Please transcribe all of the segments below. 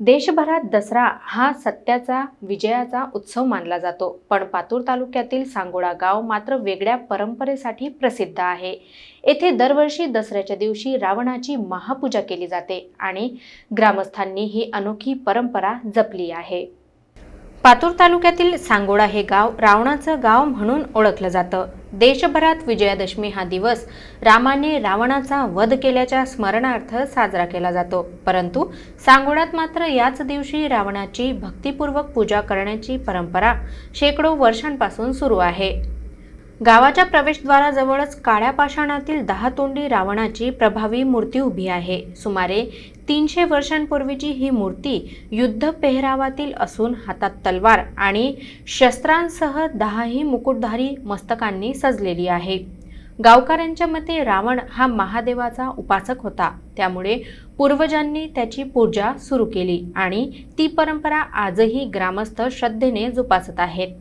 देशभरात दसरा हा सत्याचा विजयाचा उत्सव मानला जातो. पण पातूर तालुक्यातील सांगोळा गाव मात्र वेगळ्या परंपरेसाठी प्रसिद्ध आहे. येथे दरवर्षी दसऱ्याच्या दिवशी रावणाची महापूजा केली जाते आणि ग्रामस्थांनी ही अनोखी परंपरा जपली आहे. पातूर तालुक्यातील सांगोळा हे गाव रावणाचं गाव म्हणून ओळखलं जातं. देशभरात विजयादशमी हा दिवस रामाने रावणाचा वध केल्याच्या स्मरणार्थ साजरा केला जातो. परंतु सांगोड्यात मात्र याच दिवशी रावणाची भक्तिपूर्वक पूजा करण्याची परंपरा शेकडो वर्षांपासून सुरू आहे. गावाच्या प्रवेशद्वाराजवळच काळ्या पाषाणातील दहा तोंडी रावणाची प्रभावी मूर्ती उभी आहे. सुमारे तीनशे वर्षांपूर्वीची ही मूर्ती युद्ध पेहरावातील असून हातात तलवार आणि शस्त्रांसह दहाही मुकुटधारी मस्तकांनी सजलेली आहे. गावकऱ्यांच्या मते रावण हा महादेवाचा उपासक होता. त्यामुळे पूर्वजांनी त्याची पूजा सुरू केली आणि ती परंपरा आजही ग्रामस्थ श्रद्धेने जोपासत आहेत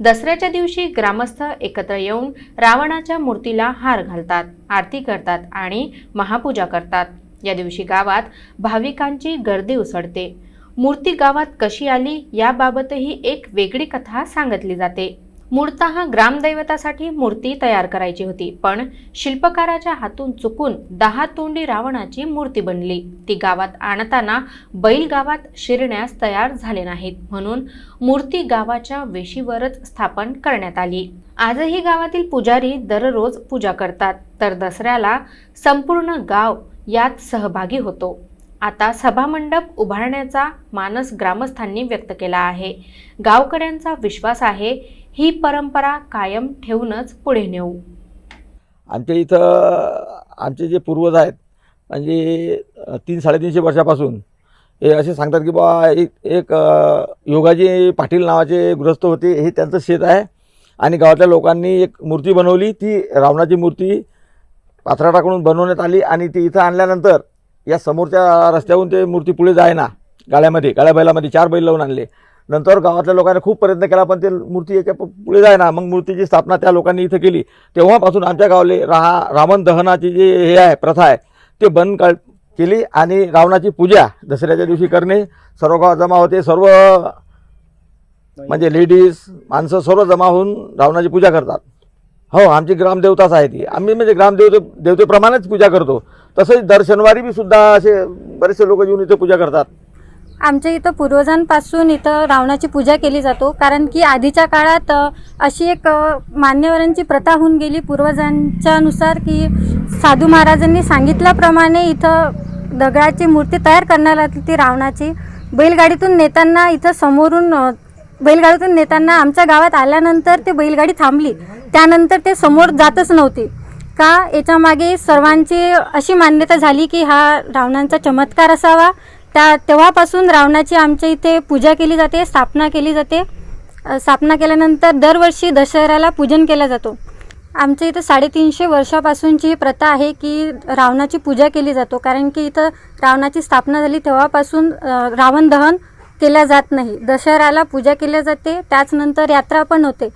दसऱ्याच्या दिवशी ग्रामस्थ एकत्र येऊन रावणाच्या मूर्तीला हार घालतात आरती करतात आणि महापूजा करतात. या दिवशी गावात भाविकांची गर्दी उसळते. मूर्ती गावात कशी आली याबाबतही एक वेगळी कथा सांगितली जाते. मूळतः ग्रामदैवतासाठी मूर्ती तयार करायची होती पण शिल्पकाराच्या हातून चुकून दहा तोंडी रावणाची मूर्ती बनली. ती गावात आणताना बैल गावात शिरण्यास तयार झाले नाहीत म्हणून मूर्ती गावाच्या वेशीवरच स्थापन करण्यात आली. आजही गावातील पुजारी दररोज पूजा करतात तर दसऱ्याला संपूर्ण गाव यात सहभागी होतो. आता सभामंडप उभारण्याचा मानस ग्रामस्थांनी व्यक्त केला आहे. गावकऱ्यांचा विश्वास आहे ही परंपरा कायम ठेवूनच पुढे नेऊ. आमच्या इथं आमचे जे पूर्वज आहेत म्हणजे तीन साडेतीनशे वर्षापासून हे असे सांगतात की बा एक एक योगाजी पाटील नावाचे गृहस्थ होते हे त्यांचं शेत आहे आणि गावातल्या लोकांनी एक मूर्ती बनवली ती रावणाची मूर्ती पाथराटाकडून बनवण्यात आली आणि ती इथं आणल्यानंतर या समोरच्या रस्त्याहून ते मूर्ती पुढे जायना. गाळ्यामध्ये गाळ्या बैलामध्ये चार बैल लावून आणले. नंतर गावातल्या लोकांनी खूप प्रयत्न केला पण ते मूर्ती याच्यापुढे जायना. मग मूर्तीची स्थापना त्या लोकांनी इथं केली. तेव्हापासून आमच्या गावले राहा रावण दहनाची जी हे आहे प्रथा आहे ते बंद काळ केली आणि रावणाची पूजा दसऱ्याच्या दिवशी करणे सर्व गाव जमा होते. सर्व म्हणजे लेडीज माणसं सर्व जमा होऊन रावणाची पूजा करतात. हो आमची ग्रामदेवताच आहे ती. आम्ही म्हणजे ग्रामदेवते देवतेप्रमाणेच पूजा करतो. तसंच दर शनिवारी बी सुद्धा असे बरेचसे लोक येऊन इथे पूजा करतात. आमच्या इथं पूर्वजांपासून इथं रावणाची पूजा केली जातो कारण की आधीच्या काळात अशी एक मान्यवरांची प्रथा होऊन गेली पूर्वजांच्या नुसार की साधू महाराजांनी सांगितल्याप्रमाणे इथं दगडाची मूर्ती तयार करण्यात आली ती रावणाची. बैलगाडीतून नेताना इथं समोरून बैलगाडीतून नेताना आमच्या गावात आल्यानंतर ते बैलगाडी थांबली. त्यानंतर ते समोर जातच नव्हते. का? याच्यामागे सर्वांची अशी मान्यता झाली की हा रावणांचा चमत्कार असावा. त्या तेव्हापासून रावणाची आमच्या इथे पूजा केली जाते स्थापना केली जाते. स्थापना केल्यानंतर दरवर्षी दशहऱ्याला पूजन केला जातो. आमच्या इथं साडेतीनशे वर्षापासूनची ही प्रथा आहे की रावणाची पूजा केली जातो. कारण की इथं रावणाची स्थापना झाली तेव्हापासून रावण दहन केल्या जात नाही. दशहऱ्याला पूजा केल्या जाते त्याचनंतर यात्रा पण होते.